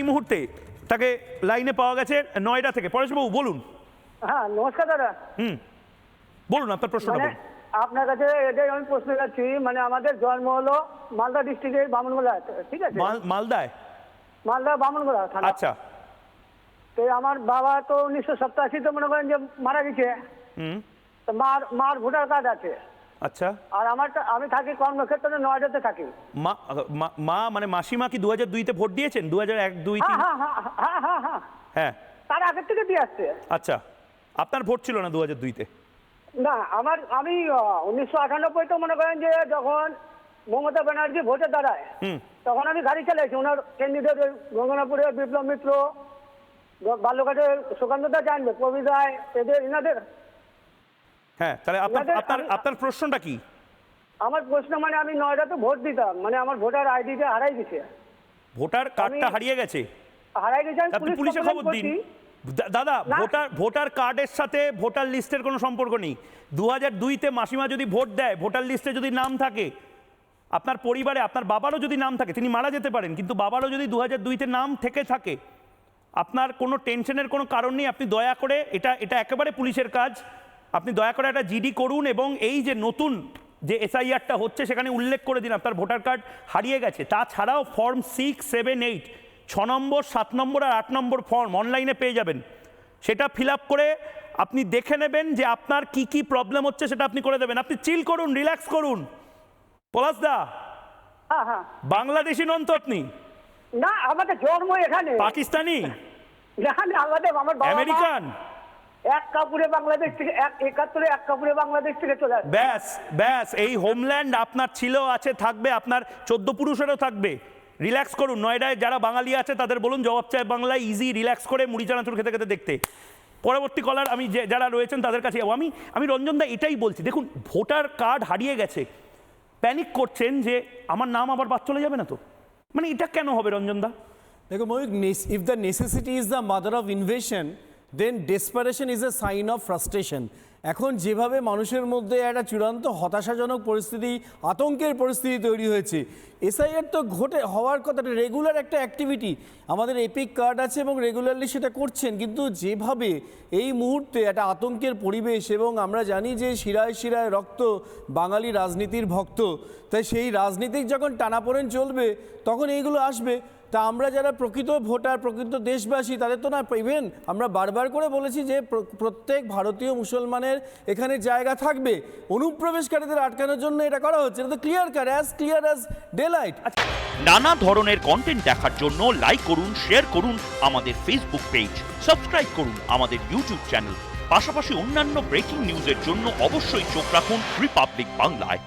এই মুহূর্তে তাকে লাইনে পাওয়া গেছে নয়ডা থেকে। পরেশবাবু বলুন। হ্যাঁ নমস্কার দাদা। হুম বলুন আপনার প্রশ্নটা মানে বলুন। আপনার কাছে এটাই আমি প্রশ্ন যাচ্ছি মানে আমাদের জন্ম হলো মালদা ডিস্ট্রিক্টের বামনগোলা ঠিক আছে? মাল- মালদায়? মালদা বামনগোলা থানা। আচ্ছা। তো আমার বাবা তো উনিশশো সপ্তাশিতে মনে করেন যে মারা গেছে। মার মার ভোটার কার্ড আছে। আচ্ছা। আর আমার আমি থাকি কর্মক্ষেত্রে নয়ডাতে থাকি। মা মানে মাসিমা কি দু হাজার দুইতে ভোট দিয়েছেন? দু হাজার এক দুই হ্যাঁ হ্যাঁ হ্যাঁ হ্যাঁ হ্যাঁ তার আগের থেকে দিয়ে আসছে। আচ্ছা। আপনার ভোট ছিল না দু হাজার দুইতে? না আমার আমি উনিশশো আটানব্বই তো মনে করেন যে যখন মমতা ব্যানার্জি ভোটে দাঁড়ায় হুম। তখন আমি গাড়ি চালাইছি। ওনার ক্যান্ডিডেট গঙ্গনাপুরে বিপ্লব মিত্র বাল্যঘাটের সুকান্ত দা জানবে কবিতায় এদের এনাদের হ্যাঁ তাহলে আপনার আপনার আপনার প্রশ্নটা কি? আমার প্রশ্ন মানে আমি নয়ডাতে ভোট দিতাম মানে আমার ভোটার আইডিটা হারাই গেছে। ভোটার কার্ডটা হারিয়ে গেছে? হারাই গেছে আমি পুলিশে খবর দিন। দাদা ভোটার ভোটার কার্ডের সাথে ভোটার লিস্টের কোনো সম্পর্ক নেই। দু হাজার দুইতে মাসিমা যদি ভোট দেয় ভোটার লিস্টে যদি নাম থাকে আপনার পরিবারে আপনার বাবারও যদি নাম থাকে তিনি মারা যেতে পারেন কিন্তু বাবারও যদি দু হাজার দুইতে নাম থেকে থাকে আপনার কোনো টেনশনের কোনো কারণ নেই আপনি দয়া করে এটা এটা একেবারে পুলিশের কাজ। আপনি দয়া করে একটা জিডি করুন এবং এই যে নতুন যে এসআইআরটা হচ্ছে সেখানে উল্লেখ করে দিন আপনার ভোটার কার্ড হারিয়ে গেছে। তাছাড়াও ফর্ম সিক্স সেভেন এইট ছ নম্বর সাত নম্বর আর আট নম্বর ফর্ম অনলাইনে পেয়ে যাবেন। সেটা ফিল আপ করে আপনি দেখে নেবেন যে আপনার কি কি প্রবলেম হচ্ছে সেটা আপনি করে দেবেন। আপনি চিল করুন রিল্যাক্স করুন। পলাশদা হ্যাঁ হ্যাঁ। বাংলাদেশি নন তো আপনি না আমাদের জন্ম এখানে। পাকিস্তানি? আমাদের আমার আমেরিকান? এক কাপুরে বাংলাদেশ থেকে এক একাত্তরে এক কাপুরে বাংলাদেশ থেকে চলে আসে ব্যাস ব্যাস এই হোমল্যান্ড আপনার ছিল আছে থাকবে আপনার চোদ্দ পুরুষেরও থাকবে। রিল্যাক্স করুন নয়ডায় যারা বাঙালি আছে তাদের বলুন জবাব চায় বাংলায় ইজি রিল্যাক্স করে মুড়ি চানাচুর খেতে খেতে দেখতে। পরবর্তী কলার আমি যে যারা রয়েছেন তাদের কাছে যাব। আমি আমি রঞ্জনদা এটাই বলছি দেখুন ভোটার কার্ড হারিয়ে গেছে। প্যানিক করছেন যে আমার নাম আবার বাদ চলে যাবে না তো? মানে এটা কেন হবে রঞ্জনদা দেখো Mayuk if the necessity is the mother of invention then desperation is a sign of frustration এখন যেভাবে মানুষের মধ্যে একটা চূড়ান্ত হতাশাজনক পরিস্থিতি, আতঙ্কের পরিস্থিতি তৈরি হয়েছে। এসআইআর তো ঘটে, হওয়ার কথা রেগুলার একটা অ্যাক্টিভিটি আমাদের এপিক কার্ড আছে এবং রেগুলারলি সেটা করছেন, কিন্তু যেভাবে এই মুহূর্তে একটা আতঙ্কের পরিবেশ এবং আমরা জানি যে শিরায় শিরায় রক্ত বাঙালি রাজনীতির ভক্ত, তাই সেই রাজনীতিক যখন টানাপোড়েন চলবে, তখন এইগুলো আসবে। তা আমরা যারা প্রকৃত ভোটার, প্রকৃত দেশবাসী, তাদের তো না ইভেন আমরা বারবার করে বলেছি যে প্র- প্রত্যেক ভারতীয় মুসলমানের এখানে জায়গা থাকবে। অনুপ্রবেশকারীদের আটকানোর জন্য এটা করা হচ্ছে। এটা তো ক্লিয়ার কার as clear as daylight নানা ধরনের কন্টেন্ট দেখার জন্য লাইক করুন শেয়ার করুন আমাদের ফেসবুক পেজ সাবস্ক্রাইব করুন আমাদের ইউটিউব চ্যানেল পাশাপাশি অন্যান্য ব্রেকিং নিউজের জন্য অবশ্যই চোখ রাখুন রিপাবলিক বাংলায়